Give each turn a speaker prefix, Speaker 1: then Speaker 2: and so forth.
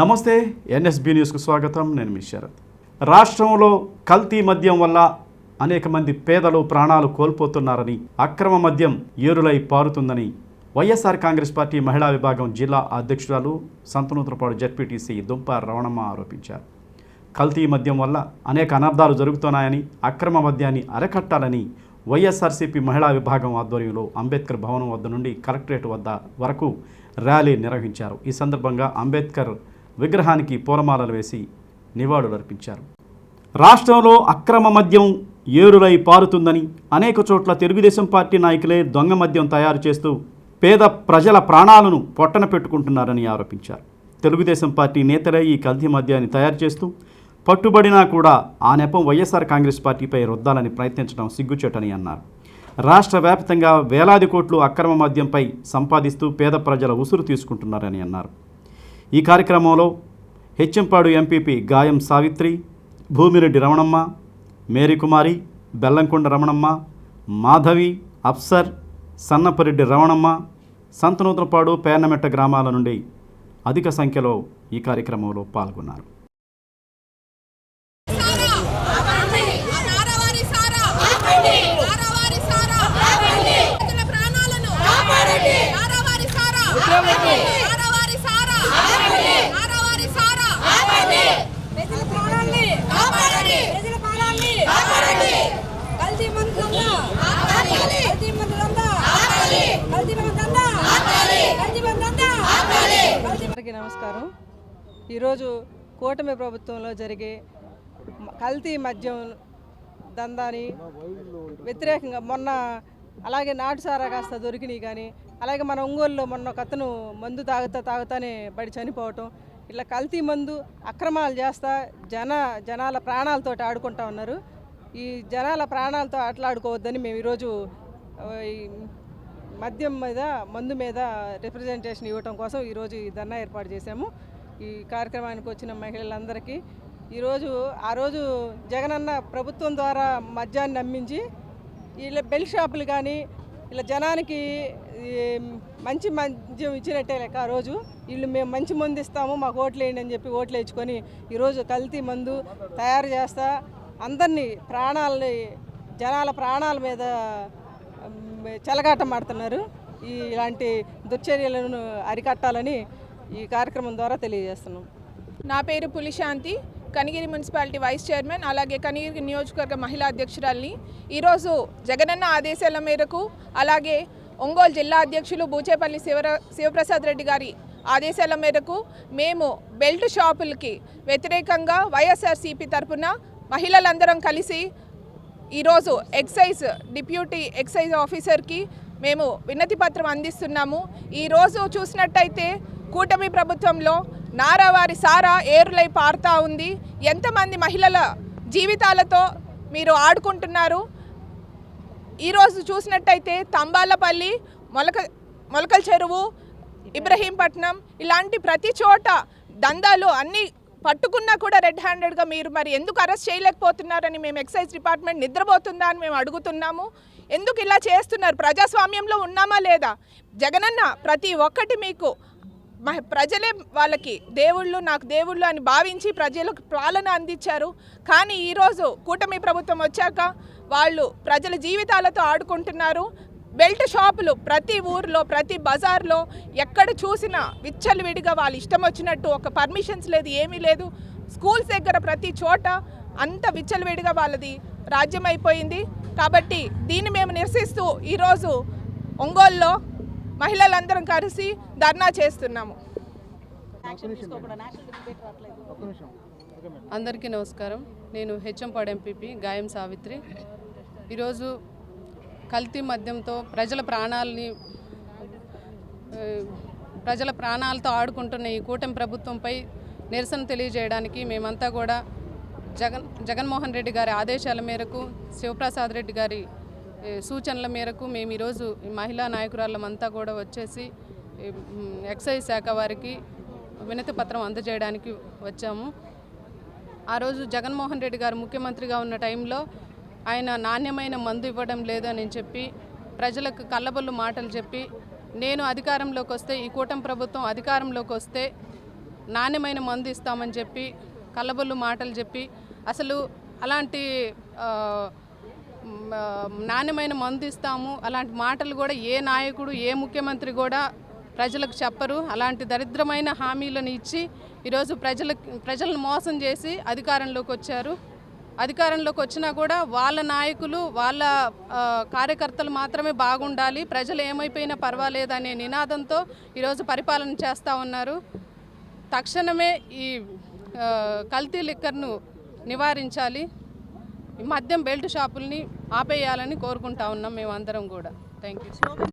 Speaker 1: నమస్తే ఎన్ఎస్బి న్యూస్కు స్వాగతం. నేను మీ శరత్. రాష్ట్రంలో కల్తీ మద్యం వల్ల అనేక మంది పేదలు ప్రాణాలు కోల్పోతున్నారని అక్రమ మద్యం ఏరులై పారుతుందని వైఎస్ఆర్ కాంగ్రెస్ పార్టీ మహిళా విభాగం జిల్లా అధ్యక్షురాలు సంతనూతలపాడు జడ్పీటీసీ దుంప రవణమ్మ ఆరోపించారు. కల్తీ మద్యం వల్ల అనేక అనర్థాలు జరుగుతున్నాయని అక్రమ మద్యాన్ని అరకట్టాలని వైఎస్ఆర్సీపీ మహిళా విభాగం ఆధ్వర్యంలో అంబేద్కర్ భవనం వద్ద నుండి కలెక్టరేట్ వద్ద వరకు ర్యాలీ నిర్వహించారు. ఈ సందర్భంగా అంబేద్కర్ విగ్రహానికి పూలమాలలు వేసి నివాళులర్పించారు రాష్ట్రంలో అక్రమ మద్యం ఏరులై పారుతుందని అనేక చోట్ల తెలుగుదేశం పార్టీ నాయకులే దొంగ మద్యం తయారు చేస్తూ పేద ప్రజల ప్రాణాలను పొట్టన పెట్టుకుంటున్నారని ఆరోపించారు. తెలుగుదేశం పార్టీ నేతలే ఈ కల్తీ మద్యాన్ని తయారు చేస్తూ పట్టుబడినా కూడా ఆ నెపం వైఎస్ఆర్ కాంగ్రెస్ పార్టీపై రుద్దాలని ప్రయత్నించడం సిగ్గుచేటని అన్నారు. రాష్ట్ర వ్యాప్తంగా వేలాది కోట్లు అక్రమ మద్యంపై సంపాదిస్తూ పేద ప్రజల ఉసురు తీసుకుంటున్నారని అన్నారు. ఈ కార్యక్రమంలో హెచ్చెంపాడు ఎంపీపీ గాయం సావిత్రి భూమిరెడ్డి రమణమ్మ మేరీకుమారి బెల్లంకొండ రమణమ్మ మాధవి అప్సర్ సన్నపరెడ్డి రమణమ్మ సంతనూతనపాడు పేర్నమెట్ట గ్రామాల నుండి అధిక సంఖ్యలో ఈ కార్యక్రమంలో పాల్గొన్నారు
Speaker 2: సారా నారావారి సారా నారావారి సారా రైతుల ప్రాణాలను నారావారి సారా నారావారి సారా నారావారి సారా
Speaker 3: ప్రజల ప్రాణాల్ని ప్రజల ప్రాణాల్ని కల్తీ మందు దందా కల్తీ మందు దందా కల్తీ మందు దందా కల్తీ మందు దందా కల్తీ
Speaker 4: అందరికీ నమస్కారం. ఈరోజు కూటమి ప్రభుత్వంలో జరిగే కల్తీ మద్యం దందాని వ్యతిరేకంగా మొన్న అలాగే నాటుసారా కాస్త దొరికినాయి కానీ అలాగే మన ఒంగోలులో మొన్న ఒక అతను మందు తాగుతా తాగుతానే పడి చనిపోవటం ఇట్లా కల్తీ మందు అక్రమాలు చేస్తా జన జనాల ప్రాణాలతో ఆడుకుంటా ఉన్నారు. ఈ జనాల ప్రాణాలతో ఆటలాడుకోవద్దని మేము ఈరోజు ఈ మద్యం మీద మందు మీద రిప్రజెంటేషన్ ఇవ్వటం కోసం ఈరోజు ఈ ధర్నా ఏర్పాటు చేశాము. ఈ కార్యక్రమానికి వచ్చిన మహిళలందరికీ ఈరోజు ఆ రోజు జగనన్న ప్రభుత్వం ద్వారా మద్యాన్ని నమ్మించి వీళ్ళ బెల్ షాపులు కానీ ఇలా జనానికి మంచి మద్యం ఇచ్చినట్టే లెక్క ఆ రోజు. వీళ్ళు మేము మంచి మందు ఇస్తాము మాకు ఓట్లు వేయండి అని చెప్పి ఓట్లు వేయించుకొని ఈరోజు కల్తీ మందు తయారు చేస్తా అందరినీ ప్రాణాలని జనాల ప్రాణాల మీద చెలగాటం ఆడుతున్నారు. ఈ ఇలాంటి దుశ్చర్యలను అరికట్టాలని ఈ కార్యక్రమం ద్వారా తెలియజేస్తున్నాం.
Speaker 2: నా పేరు Pulishanti. Kanigiri municipality vice chairman అలాగే కనిగిరి నియోజకవర్గ మహిళా అధ్యక్షురాల్ని ఈరోజు జగనన్న ఆదేశాల మేరకు అలాగే ఒంగోలు జిల్లా అధ్యక్షులు బూచేపల్లి శివర శివప్రసాద్ రెడ్డి గారి ఆదేశాల మేరకు మేము బెల్ట్ షాపులకి వ్యతిరేకంగా వైఎస్ఆర్సీపీ తరపున మహిళలందరం కలిసి ఈరోజు ఎక్సైజ్ డిప్యూటీ ఎక్సైజ్ ఆఫీసర్కి మేము వినతి పత్రం అందిస్తున్నాము. ఈరోజు చూసినట్టయితే కూటమి ప్రభుత్వంలో నారావారి సారా ఏరులై పారుతా ఉంది. ఎంతమంది మహిళల జీవితాలతో మీరు ఆడుకుంటున్నారు? ఈరోజు చూసినట్టయితే తంబాలపల్లి మొలక మొలకల చెరువు ఇబ్రహీంపట్నం ఇలాంటి ప్రతి చోట దందాలు అన్నీ పట్టుకున్నా కూడా రెడ్ హ్యాండెడ్గా మీరు మరి ఎందుకు అరెస్ట్ చేయలేకపోతున్నారని మేము ఎక్సైజ్ డిపార్ట్మెంట్ నిద్రపోతుందా అని మేము అడుగుతున్నాము. ఎందుకు ఇలా చేస్తున్నారు? ప్రజాస్వామ్యంలో ఉన్నామా లేదా? జగనన్న ప్రతి ఒక్కటి మీకు మ- ప్రజలే వాళ్ళకి దేవుళ్ళు నాకు దేవుళ్ళు అని భావించి ప్రజలకు పాలన అందించారు. కానీ ఈరోజు కూటమి ప్రభుత్వం వచ్చాక వాళ్ళు ప్రజల జీవితాలతో ఆడుకుంటున్నారు. బెల్ట్ షాపులు ప్రతి ఊర్లో ప్రతి బజార్లో ఎక్కడ చూసినా విచ్చలవిడిగా వాళ్ళు ఇష్టం వచ్చినట్టు ఒక పర్మిషన్స్ లేదు ఏమీ లేదు. స్కూల్స్ దగ్గర ప్రతి చోట అంత విచ్చలవిడిగా వాళ్ళది రాజ్యం అయిపోయింది కాబట్టి దీన్ని మేము నిరసిస్తూ ఈరోజు ఒంగోలులో మహిళలందరం కలిసి ధర్నా చేస్తున్నాము.
Speaker 5: అందరికీ నమస్కారం. నేను హెచ్ఎంపాడు ఎంపీపీ గాయం సావిత్రి. ఈరోజు కల్తీ మద్యంతో ప్రజల ప్రాణాలని ప్రజల ప్రాణాలతో ఆడుకుంటున్న ఈ కూటమి ప్రభుత్వంపై నిరసన తెలియజేయడానికి మేమంతా కూడా జగన్ జగన్మోహన్ రెడ్డి గారి ఆదేశాల మేరకు శివప్రసాద్ రెడ్డి గారి సూచనల మేరకు మేము ఈరోజు ఈ మహిళా నాయకురాళ్ళమంతా కూడా వచ్చేసి ఎక్సైజ్ శాఖ వారికి వినతి పత్రం అందజేయడానికి వచ్చాము. ఆ రోజు జగన్మోహన్ రెడ్డి గారు ముఖ్యమంత్రిగా ఉన్న టైంలో ఆయన నాణ్యమైన మందు ఇవ్వడం లేదని చెప్పి ప్రజలకు కళ్ళబొల్లు మాటలు చెప్పి నేను అధికారంలోకి వస్తే ఈ కూటమి ప్రభుత్వం అధికారంలోకి వస్తే నాణ్యమైన మందు ఇస్తామని చెప్పి కళ్ళబొల్లు మాటలు చెప్పి అసలు అలాంటి నాణ్యమైన మందు ఇస్తాము అలాంటి మాటలు కూడా ఏ నాయకుడు ఏ ముఖ్యమంత్రి కూడా ప్రజలకు చెప్పరు. అలాంటి దరిద్రమైన హామీలను ఇచ్చి ఈరోజు ప్రజల ప్రజలను మోసం చేసి అధికారంలోకి వచ్చారు. అధికారంలోకి వచ్చినా కూడా వాళ్ళ నాయకులు వాళ్ళ కార్యకర్తలు మాత్రమే బాగుండాలి. ప్రజలు ఏమైపోయినా పర్వాలేదనే నినాదంతో ఈరోజు పరిపాలన చేస్తూ ఉన్నారు. తక్షణమే ఈ కల్తీ లిక్కర్ను నివారించాలి. ఈ మద్యం బెల్ట్ షాపుల్ని ఆపేయాలని కోరుకుంటా ఉన్నాం మేమందరం కూడా. Thank you